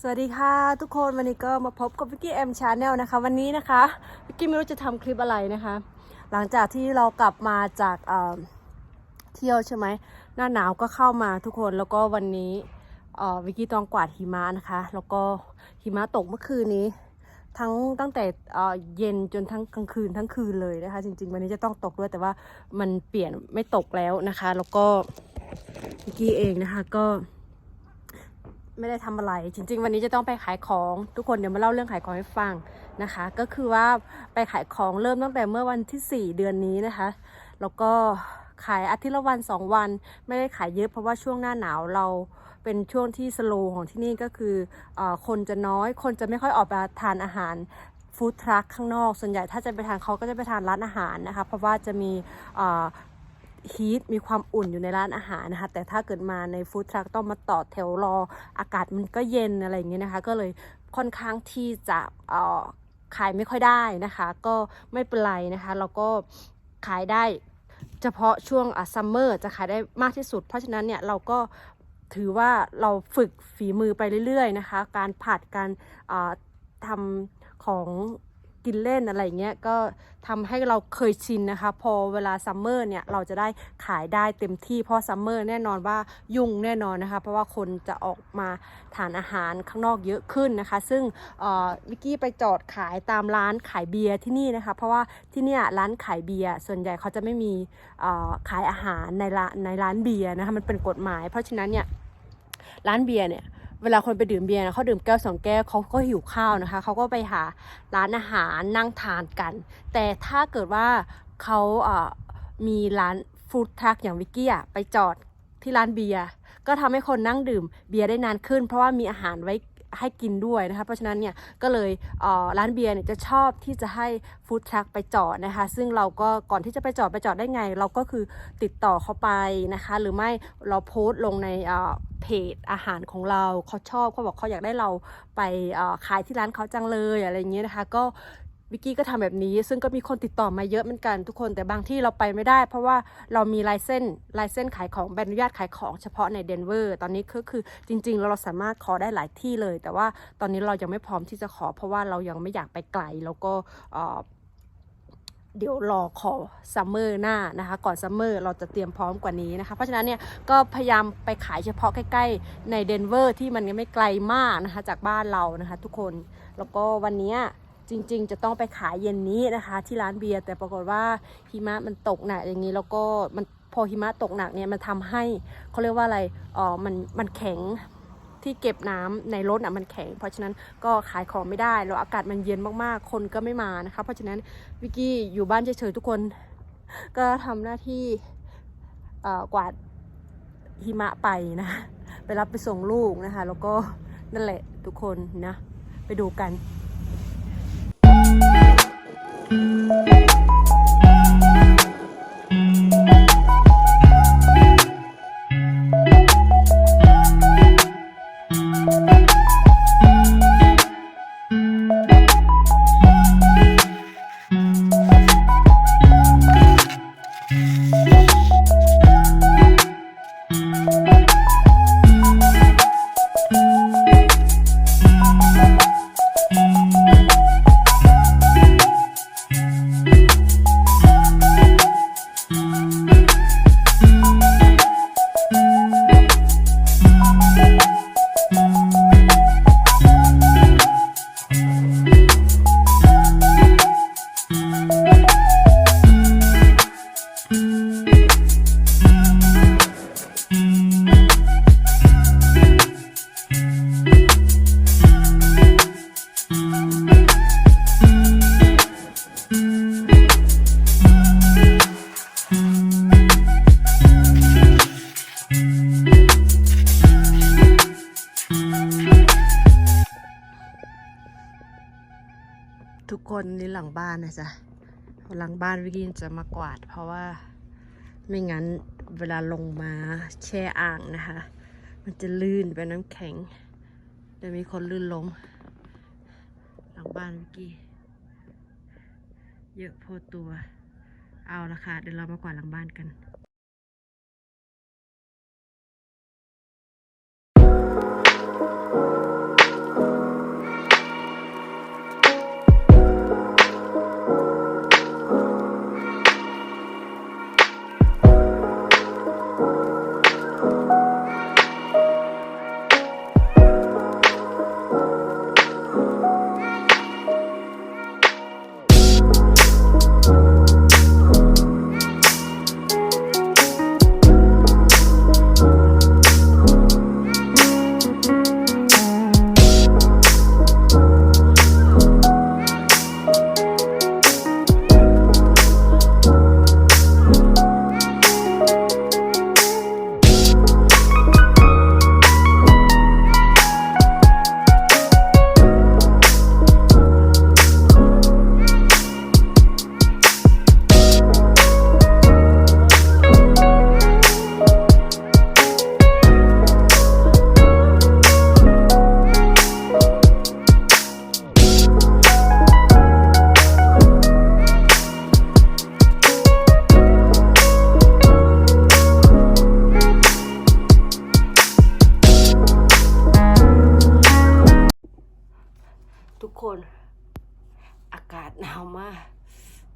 สวัสดีค่ะ ทุกคนวันนี้ก็มาพบกับวิกกี้แอมชาแนลนะคะ วันนี้นะคะวิกกี้ไม่รู้จะทำคลิปอะไรนะคะ หลังจากที่เรากลับมาจากเเที่ยวใช่ไหมหน้าหนาวก็เข้ามาทุกคนแล้วก็วันนี้วิกกี้ต้องกวาดหิมะนะคะ แล้วก็หิมะตกเมื่อคืนนี้ ทั้งตั้งแต่เย็นจนทั้งกลางคืนทั้งคืนเลยนะคะ จริง ๆ วันนี้จะต้องตกด้วยแต่ว่ามันเปลี่ยนไม่ตกแล้วนะคะ แล้วก็วิกกี้เองนะคะก็ ไม่ได้ทำอะไร จริง ๆ วันนี้จะต้องไปขายของทุกคนเดี๋ยวมาเล่าเรื่องขายของให้ฟังนะคะ ก็คือว่าไปขายของเริ่มตั้งแต่เมื่อวันที่ 4 เดือนนี้นะคะ แล้วก็ขายอาทิตย์ละวัน 2 วัน ไม่ได้ขายเยอะเพราะว่าช่วงหน้าหนาวเราเป็นช่วงที่สโลว์ของที่นี่ก็คืออคนจะน้อยคนจะไม่ค่อยออกมาทานอาหารฟู้ดทรัคข้างนอก ส่วนใหญ่ถ้าจะไปทานเขาก็จะไปทานร้านอาหารนะคะ เพราะว่าจะมี ฮีทมีความอุ่นอยู่ในร้านอาหารนะคะ แต่ถ้าเกิดมาในฟู้ดทรัคต้องมาต่อแถวรอ อากาศมันก็เย็นอะไรอย่างเงี้ยนะคะ ก็เลยค่อนข้างที่จะเอ่อขายไม่ค่อยได้นะคะ ก็ไม่เป็นไรนะคะแล้วก็ขายได้เฉพาะช่วงซัมเมอร์จะขายได้มากที่สุด เพราะฉะนั้นเนี่ยเราก็ถือว่าเราฝึกฝีมือไปเรื่อยๆนะคะ การผัดการทำของ กินเล่นอะไรเงี้ยก็ทำให้เราเคยชินนะคะ พอเวลาซัมเมอร์เนี่ยเราจะได้ขายได้เต็มที่เพราะซัมเมอร์แน่นอนว่ายุ่งแน่นอนนะคะ เพราะว่าคนจะออกมาทานอาหารข้างนอกเยอะขึ้นนะคะ ซึ่งวิกกี้ไปจอดขายตามร้านขายเบียร์ที่นี่นะคะ เพราะว่าที่เนี่ยร้านขายเบียร์ส่วนใหญ่เขาจะไม่มีขายอาหารในร้านในร้านเบียร์นะคะมันเป็นกฎหมาย เพราะฉะนั้นเนี่ยร้านเบียร์เนี่ย เวลาคนไปดื่มเบียร์นะเขาดื่มแก้วสองแก้วเขาก็หิวข้าวนะคะเขาก็ไปหาร้านอาหารนั่งทานกัน แต่ถ้าเกิดว่าเขาเอ่อมีร้านฟู้ดทรัคอย่างวิกกี้อะไปจอดที่ร้านเบียร์ก็ทำให้คนนั่งดื่มเบียร์ได้นานขึ้น เพราะว่ามีอาหารไว้ ให้กินด้วยนะคะ เพราะฉะนั้นเนี่ยก็เลยเร้านเบียร์เนี่ยจะชอบที่จะให้ฟู้ดทรัคไปจอดนะคะ ซึ่งเราก็ก่อนที่จะไปจอดไปจอดได้ไง เราก็คือติดต่อเขาไปนะคะ หรือไม่เราโพสต์ลงในเพจอาหารของเราเขาชอบเขาบอกเขาอยากได้เราไปขายที่ร้านเขาจังเลยอะไรอย่างเงี้ยนะคะ ก็ วิกกี้ก็ทำแบบนี้ ซึ่งก็มีคนติดต่อมาเยอะเหมือนกันทุกคนแต่บางที่เราไปไม่ได้ เพราะว่าเรามีลายเส้นลายเส้นขายของใบอนุญาตขายของเฉพาะในเดนเวอร์ตอนนี้ก็คือจริง ๆ เราสามารถขอได้หลายที่เลย แต่ว่าตอนนี้เรายังไม่พร้อมที่จะขอ เพราะว่าเรายังไม่อยากไปไกลแล้วก็เดี๋ยวรอขอซัมเมอร์หน้านะคะก่อนซัมเมอร์เราจะเตรียมพร้อมกว่านี้นะคะเพราะฉะนั้นเนี่ยก็พยายามไปขายเฉพาะใกล้ๆในเดนเวอร์ที่มันยังไม่ไกลมากนะคะจากบ้านเรานะคะทุกคนแล้วก็วันนี้ จริงๆ จะต้องไปขายเย็นนี้นะคะ ที่ร้านเบียร์แต่ปรากฏว่าหิมะมันตกหนักอย่างนี้แล้วก็มันพอหิมะตกหนักเนี่ยมันทำให้เขาเรียกว่าอะไรเออมันมันแข็งที่เก็บน้ำในรถอะมันแข็ง เพราะฉะนั้นก็ขายของไม่ได้แล้วอากาศมันเย็นมากๆ คนก็ไม่มานะคะ เพราะฉะนั้นวิกกี้อยู่บ้านเฉยๆทุกคน ก็ทำหน้าที่กวาดหิมะไปนะ ไปรับไปส่งลูกนะคะ แล้วก็นั่นแหละทุกคนนะ ไปดูกัน Thank you. ทุก คนนี่หลังบ้านนะจ๊ะหลังบ้านวิกกี้จะมากวาด เพราะว่าไม่งั้นเวลาลงมาแช่อ่างนะคะ มันจะลื่นเป็นน้ำแข็งเดี๋ยวมีคนลื่นล้ม หลังบ้านวิกกี้เยอะพอตัว เอาละค่ะ เดี๋ยวเรามากวาดหลังบ้านกัน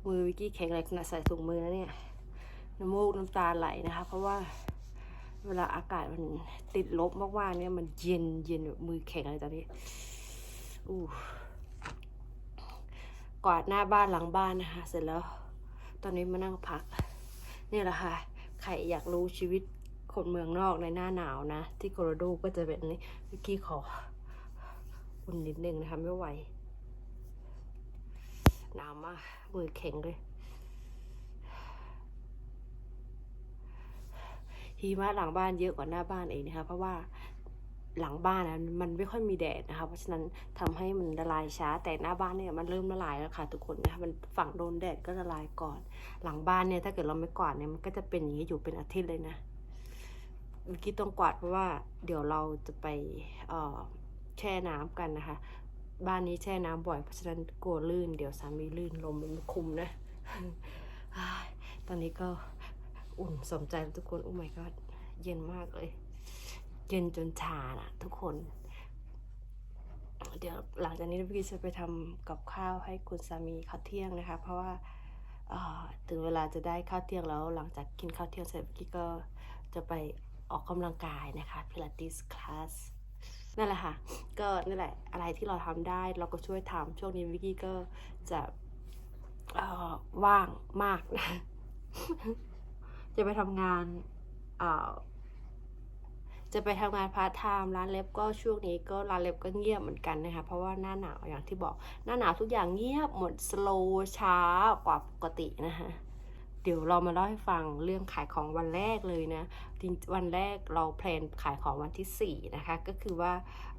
มือวิกกี้แข็งแรงขนาดใส่ถุงมือนะเนี่ยน้ำมูกน้ำตาไหลนะคะ เพราะว่าเวลาอากาศมันติดลบมากๆเนี่ยมันเย็นเย็นแบบมือแข็งเลยตอนนี้อู้กวาดหน้าบ้านหลังบ้านนะคะ เสร็จแล้ว ตอนนี้มานั่งพักเนี่ยแหละค่ะ ใครอยากรู้ชีวิตคนเมืองนอกในหน้าหนาวนะ ที่โคโลราโดก็จะเป็นแบบนี้เมื่อกี้ขออุ่นนิดนึงนะคะไม่ไหว หนาวมากมือแข็งเลยหิมะหลังบ้านเยอะกว่าหน้าบ้านเองนะคะ เพราะว่าหลังบ้านนะมันไม่ค่อยมีแดดนะคะ เพราะฉะนั้นทำให้มันละลายช้า แต่หน้าบ้านเนี่ยมันเริ่มละลายแล้วค่ะ ทุกคนนะคะมันฝั่งโดนแดดก็ละลายก่อน หลังบ้านเนี่ยถ้าเกิดเราไม่กวาดเนี่ยมันก็จะเป็นอย่างนี้อยู่เป็นอาทิตย์เลยนะเมื่อกี้ต้องกวาดเพราะว่า เดี๋ยวเราจะไปแช่น้ำกันนะคะ บ้านนี้แช่น้ำบ่อยเพราะฉะนั้นกลัวลื่น เดี๋ยวสามีลื่นลมมันคุมนะ ตอนนี้ก็อุ่นสมใจทุกคน โอ้ my god เย็นมากเลย เย็นจนชาน่ะทุกคน เดี๋ยวหลังจากนี้พี่จะไปทำกับข้าวให้คุณสามีข้าวเที่ยงนะคะ เพราะว่าถึงเวลาจะได้ข้าวเที่ยงแล้วหลังจากกินข้าวเที่ยงเสร็จพี่ก็จะไปออกกำลังกายนะคะพิลาติสคลาส นั่นแหละค่ะ ก็นั่นแหละอะไรที่เราทำได้เราก็ช่วยทำช่วงนี้วิกกี้ก็จะว่างมากนะ จะไปทำงานจะไปทำงานพาร์ทไทม์ร้านเล็บก็ช่วงนี้ก็ร้านเล็บก็เงียบเหมือนกันนะคะเพราะว่าหน้าหนาวอย่างที่บอกหน้าหนาวทุกอย่างเงียบหมดสโลช้ากว่าปกตินะคะ เดี๋ยวเรามาเล่าให้ฟังเรื่องขายของวันแรกเลยนะวันแรกเราแพลนขายของวันที่ 4 นะคะ ก็คือว่า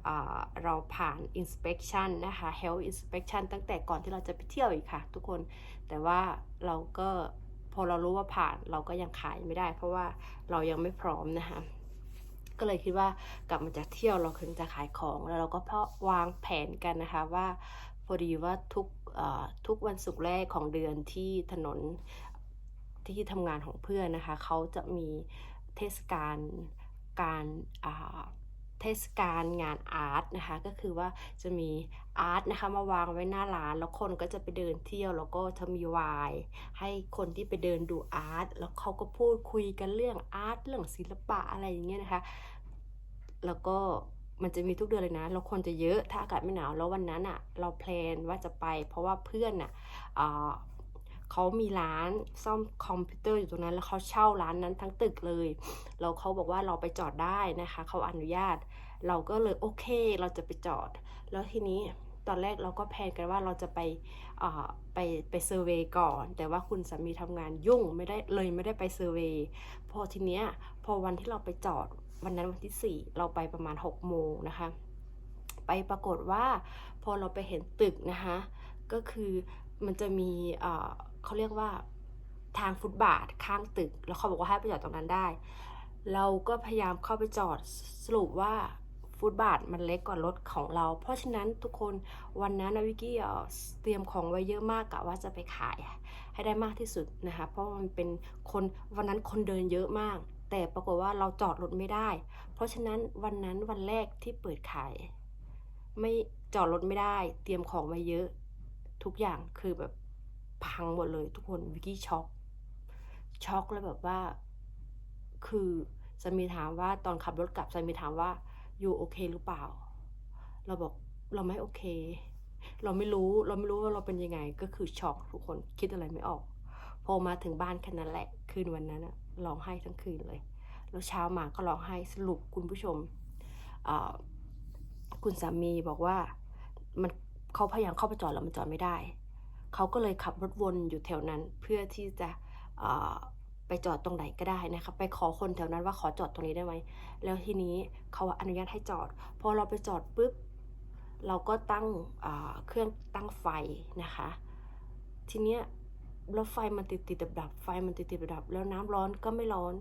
อ่าเราผ่าน inspection นะคะ health inspection ตั้งแต่ก่อนที่เราจะไปเที่ยวอีกค่ะ ทุกคนแต่ว่าเราก็พอเรารู้ว่าผ่านเราก็ยังขายไม่ได้ เพราะว่าเรายังไม่พร้อมนะคะก็เลยคิดว่ากลับมาจากเที่ยวเราถึงจะขายของแล้วเราก็เพาะวางแผนกันนะคะว่าพอดีว่าทุกทุกวันศุกร์แรกของเดือนที่ถนน ที่ทำงานของเพื่อนนะคะ เขาจะมีเทศกาลการเทศกาลงานอาร์ตนะคะ ก็คือว่าจะมีอาร์ตนะคะมาวางไว้หน้าร้าน แล้วคนก็จะไปเดินเที่ยวแล้วก็จะมีวาย ให้คนที่ไปเดินดูอาร์ตแล้วเขาก็พูดคุยกันเรื่องอาร์ตเรื่องศิลปะอะไรอย่างเงี้ยนะคะ แล้วก็มันจะมีทุกเดือนเลยนะ แล้วคนจะเยอะถ้าอากาศไม่หนาวแล้ววันนั้นอะเราแพลนว่าจะไป เพราะว่าเพื่อนอะอ่า เขามีร้านซ่อมคอมพิวเตอร์อยู่ตรงนั้นแล้วเขาเช่าร้านนั้นทั้งตึกเลยแล้วเขาบอกว่าเราไปจอดได้นะคะเขาอนุญาต เราก็เลยโอเค เราจะไปจอด แล้วทีนี้ตอนแรกเราก็แพลนกันว่าเราจะไปไปไปเซอร์เวยก่อน แต่ว่าคุณสามีทำงานยุ่งไม่ได้เลยไม่ได้ไปเซอร์เวยพอทีเนี้ยพอวันที่เราไปจอดวันนั้นวันที่ 4 เราไปประมาณ6โมงนะคะ ไปปรากฏว่าพอเราไปเห็นตึกนะคะ ก็คือมันจะมี เขาเรียกว่าทางฟุตบาทข้างตึก แล้วเขาบอกว่าให้ไปจอดตรงนั้นได้ เราก็พยายามเข้าไปจอดสรุปว่าฟุตบาทมันเล็กกว่ารถของเรา เพราะฉะนั้นทุกคนวันนั้นนะวิกกี้เตรียมของไว้เยอะมากกะว่าจะไปขายให้ได้มากที่สุดนะคะเพราะมันเป็นคนวันนั้นคนเดินเยอะมาก แต่ปรากฏว่าเราจอดรถไม่ได้ เพราะฉะนั้นวันนั้นวันแรกที่เปิดขาย ไม่จอดรถไม่ได้ เตรียมของไว้เยอะ ทุกอย่างคือแบบ พังหมดเลยทุกคนวิกกี้ช็อกช็อกแล้วแบบว่า คือสามีถามว่าตอนขับรถกลับสามีถามว่าอยู่โอเคหรือเปล่า เราบอกเราไม่โอเค เราไม่รู้เราไม่รู้ว่าเราเป็นยังไง ก็คือช็อกทุกคนคิดอะไรไม่ออก พอมาถึงบ้านแค่นั้นแหละ คืนวันนั้นร้องไห้ทั้งคืนเลย แล้วเช้ามาก็ร้องไห้สรุปคุณผู้ชมคุณสามีบอกว่ามันเขาพยายามเข้าไปจอดแล้วมันจอดไม่ได้ เขาก็เลยขับรถวนอยู่แถวนั้นเพื่อที่จะไปจอดตรงไหนก็ได้นะคะไปขอคนแถวนั้นว่าขอจอดตรงนี้ได้ไหมแล้วทีนี้เขาอนุญาตให้จอด พอเราไปจอดปุ๊บเราก็ตั้งเครื่องตั้งไฟนะคะ ทีเนี้ยแล้วไฟมันติดติดดับดับไฟมันติดติดดับดับแล้วน้ำร้อนก็ไม่ร้อน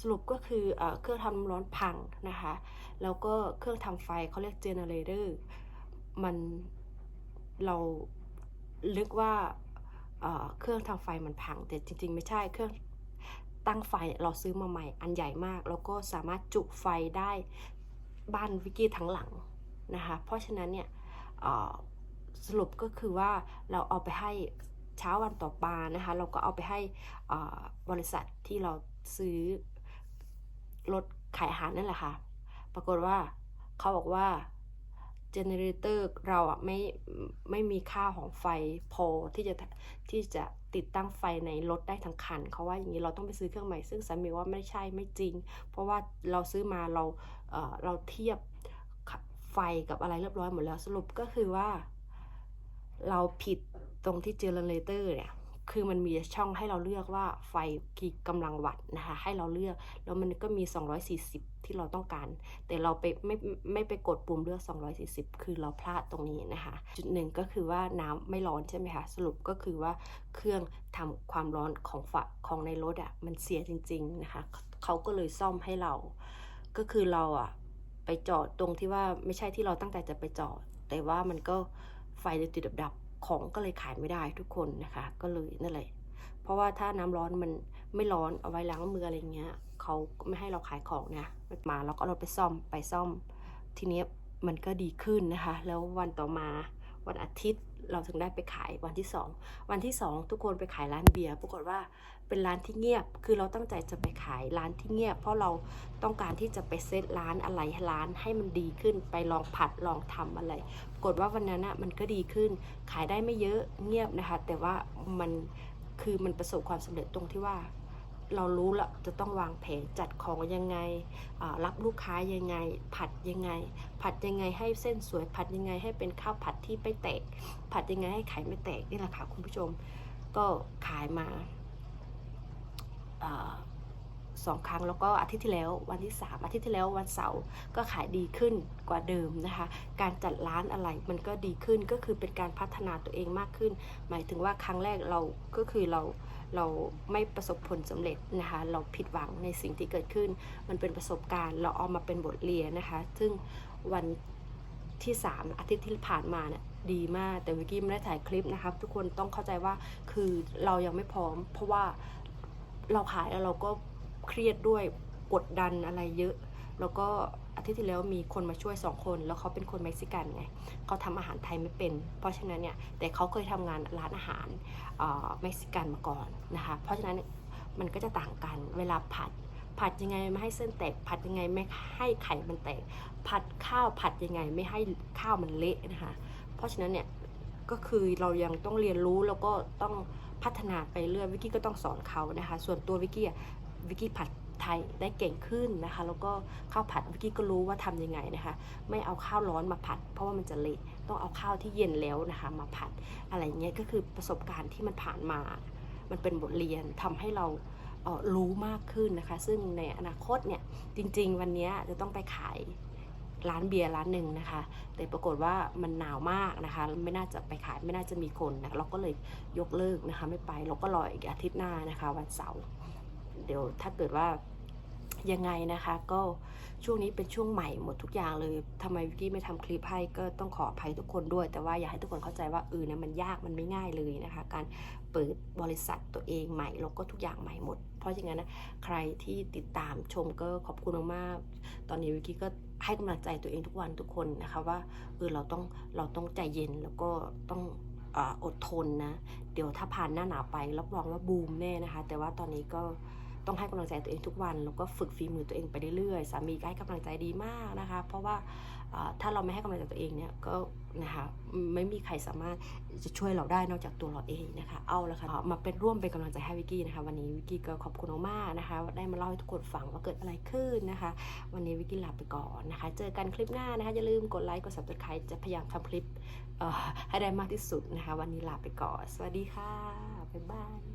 สรุปก็คือเอเครื่องทำร้อนพังนะคะ แล้วก็เครื่องทำไฟเขาเรียกเจเนเรเตอร์มันเรา ลึกว่าเเครื่องทำไฟมันพัง แต่จริง ๆ ไม่ใช่เครื่องตั้งไฟเราซื้อมาใหม่อันใหญ่มาก แล้วก็สามารถจุไฟได้บ้านวิกกี้ทั้งหลังนะคะเพราะฉะนั้นเนี่ยสรุปก็คือว่าเราเอาไปให้เช้าวันต่อมานะคะเราก็เอาไปให้บริษัทที่เราซื้อรถขายอาหารนั่นแหละค่ะ ปรากฏว่าเขาบอกว่า เจเนเรเตอร์เราอะไม่ไม่มีค่าของไฟพอที่จะที่จะติดตั้งไฟในรถได้ทั้งคันเขาว่าอย่างนี้เราต้องไปซื้อเครื่องใหม่ซึ่งสามีว่าไม่ใช่ไม่จริง เพราะว่าเราซื้อมาเราเอ่อเราเทียบไฟกับอะไรเรียบร้อยหมดแล้วสรุปก็คือว่า เราผิดตรงที่เจเนเรเตอร์เนี่ย คือมันมีช่องให้เราเลือกว่าไฟกี่กำลังวัตต์นะคะ ให้เราเลือก แล้วมันก็มี 240 ที่เราต้องการ แต่เราไปไม่ไม่ไปกดปุ่มเลือก 240 คือเราพลาดตรงนี้นะคะ จุดหนึ่งก็คือว่าน้ำไม่ร้อนใช่ไหมคะ สรุปก็คือว่าเครื่องทำความร้อนของฝาของในรถอะ่ะมันเสียจริง ๆนะคะ เขาก็เลยซ่อมให้เรา ก็คือเราอะ่ะไปจอดตรงที่ว่าไม่ใช่ที่เราตั้งใจจะไปจอด แต่ว่ามันก็ไฟเลยติดดับ ของก็เลยขายไม่ได้ทุกคนนะคะ ก็เลยนั่นแหละ เพราะว่าถ้าน้ำร้อนมันไม่ร้อนเอาไว้ล้างมืออะไรเงี้ยเขาไม่ให้เราขายของนะมาเราก็เอารถไปซ่อมไปซ่อม ทีนี้มันก็ดีขึ้นนะคะ แล้ววันต่อมาวันอาทิตย์ เราถึงได้ไปขายวันที่สองวันที่สองทุกคนไปขายร้านเบียร์ปรากฏว่าเป็นร้านที่เงียบ คือเราตั้งใจจะไปขายร้านที่เงียบ เพราะเราต้องการที่จะไปเซตร้านอะไรร้านให้มันดีขึ้น ไปลองผัดลองทำอะไรปรากฏว่าวันนั้นอะมันก็ดีขึ้น ขายได้ไม่เยอะเงียบนะคะ แต่ว่ามันคือมันประสบความสำเร็จตรงที่ว่า เรารู้ละจะต้องวางแผนจัดของยังไง รับลูกค้ายังไง ผัดยังไง ผัดยังไงให้เส้นสวย ผัดยังไงให้เป็นข้าวผัดที่ไม่แตก ผัดยังไงให้ไข่ไม่แตกนี่แหละค่ะคุณผู้ชม ก็ขายมา สองครั้งแล้วก็อาทิตย์ที่แล้ววันที่สามอาทิตย์ที่แล้ววันเสาร์ก็ขายดีขึ้นกว่าเดิมนะคะ การจัดร้านอะไรมันก็ดีขึ้นก็คือเป็นการพัฒนาตัวเองมากขึ้น หมายถึงว่าครั้งแรกเราก็คือเราเราไม่ประสบผลสำเร็จนะคะ เราผิดหวังในสิ่งที่เกิดขึ้น มันเป็นประสบการณ์ เราเอามาเป็นบทเรียนนะคะ ซึ่งวันที่สามอาทิตย์ที่ผ่านมาเนี่ยดีมาก แต่วิกกี้ไม่ได้ถ่ายคลิปนะคะทุกคนต้องเข้าใจว่าคือเรายังไม่พร้อม เพราะว่าเราขายแล้วเราก็ เครียดด้วยกดดันอะไรเยอะ แล้วก็อาทิตย์ที่แล้วมีคนมาช่วยสองคน แล้วเขาเป็นคนเม็กซิกันไงเขาทำอาหารไทยไม่เป็น เพราะฉะนั้นเนี่ยแต่เขาเคยทำงานร้านอาหารเม็กซิกันมาก่อนนะคะเพราะฉะนั้นมันก็จะต่างกันเวลาผัดผัดยังไงไม่ให้เส้นแตก ผัดยังไงไม่ให้ไข่มันแตก ผัดข้าวผัดยังไงไม่ให้ข้าวมันเละนะคะ เพราะฉะนั้นเนี่ยก็คือเรายังต้องเรียนรู้แล้วก็ต้องพัฒนาไปเรื่อยวิกกี้ก็ต้องสอนเขานะคะ ส่วนตัววิกกี้อะ วิกกี้ผัดไทยได้เก่งขึ้นนะคะ แล้วก็ข้าวผัดวิกกี้ก็รู้ว่าทำยังไงนะคะ ไม่เอาข้าวร้อนมาผัด เพราะว่ามันจะเละต้องเอาข้าวที่เย็นแล้วนะคะ มาผัดอะไรเงี้ยก็คือประสบการณ์ที่มันผ่านมา มันเป็นบทเรียนทำให้เราเออรู้มากขึ้นนะคะ ซึ่งในอนาคตเนี่ยจริง ๆ วันนี้จะต้องไปขายร้านเบียร์ร้านหนึ่งนะคะ แต่ปรากฏว่ามันหนาวมากนะคะ ไม่น่าจะไปขายไม่น่าจะมีคนนะเราก็เลยยกเลิกนะคะ ไม่ไปเราก็รออีกอาทิตย์หน้านะคะ วันเสาร์ เดี๋ยวถ้าเกิดว่ายังไงนะคะ ก็ช่วงนี้เป็นช่วงใหม่หมดทุกอย่างเลยทำไมวิกกี้ไม่ทำคลิปให้ก็ต้องขออภัยทุกคนด้วย แต่ว่าอยากให้ทุกคนเข้าใจว่าเออเนี่ยมันยากมันไม่ง่ายเลยนะคะ การเปิดบริษัทตัวเองใหม่แล้วก็ทุกอย่างใหม่หมด เพราะฉะนั้นนะใครที่ติดตามชมก็ขอบคุณมากๆตอนนี้วิกกี้ก็ให้กำลังใจตัวเองทุกวันทุกคนนะคะว่าเออเราต้องเราต้องใจเย็นแล้วก็ต้องออดทนนะ เดี๋ยวถ้าผ่านหน้าหนาวไปรับรองว่าบูมแน่นะคะ แต่ว่าตอนนี้ก็ ต้องให้กำลังใจตัวเองทุกวัน แล้วก็ฝึกฝีมือตัวเองไปเรื่อยๆ สามีก็ให้กำลังใจดีมากนะคะ เพราะว่าถ้าเราไม่ให้กำลังใจตัวเองเนี่ยก็นะคะไม่มีใครสามารถจะช่วยเราได้นอกจากตัวเราเองนะคะ เอาละค่ะมาเป็นร่วมเป็นกำลังใจให้วิกกี้นะคะ วันนี้วิกกี้ก็ขอบคุณมากนะคะ ได้มาเล่าให้ทุกคนฟังว่าเกิดอะไรขึ้นนะคะ วันนี้วิกกี้ลาไปก่อนนะคะ เจอกันคลิปหน้านะคะอย่าลืมกดไลค์กด subscribe จะพยายามทำคลิปให้ได้มากที่สุดนะคะ วันนี้ลาไปก่อน สวัสดีค่ะบ๊ายบาย